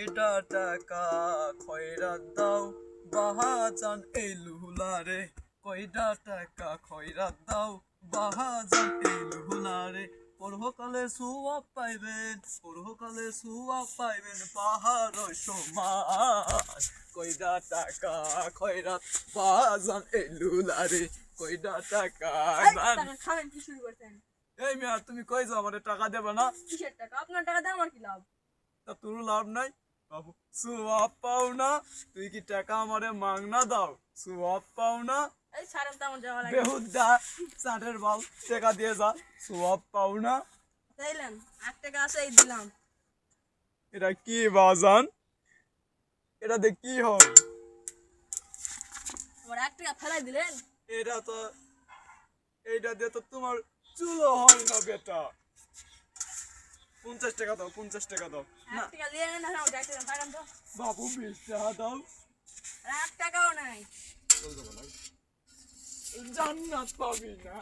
কয়টা টাকা খয়রাত দাও? বাহাজান এই লুহুলারে। কয়টা টাকা খয়রাত দাও? বাহাজান এই লুহুলারে। পরহকালে সুয়াব পাইবেন পরহকালে সুয়াব পাইবেন পাহাড় কয়টা টাকা খয়রাত বাহাজান এই লুহুলারে। কয়টা টাকা খাবেন কি শুরু করছেন? এই মিয়া তুমি কই যাও? আমারে টাকা দেবে না। কিসের টাকা? আপনার টাকা আমার কি লাভ? তা তোর লাভ নাই। বাবু সুয়াব পাও না। তুই কি টাকা আমারে মাংনা দাও? সুয়াব পাও না। এই সারেন তো যাওয়া লাগে। বেহুদা চাটের বাল টাকা দিয়ে যা। সুয়াব পাও না। চাইলেন আট টাকা আছে এই দিলাম। এটা কি বাজান? এটা দিয়ে কি হয় আমার এক টাকা ফেলাই দিলেন? এটা তো এইটা দিয়ে তো তোমার চুলো হয় না বেটা। পঞ্চাশ টাকা দাও পঞ্চাশ টাকা দাও। বাবু বিশ টাকা দাও। এক টাকাও নাই। জান্নাত পাবি না।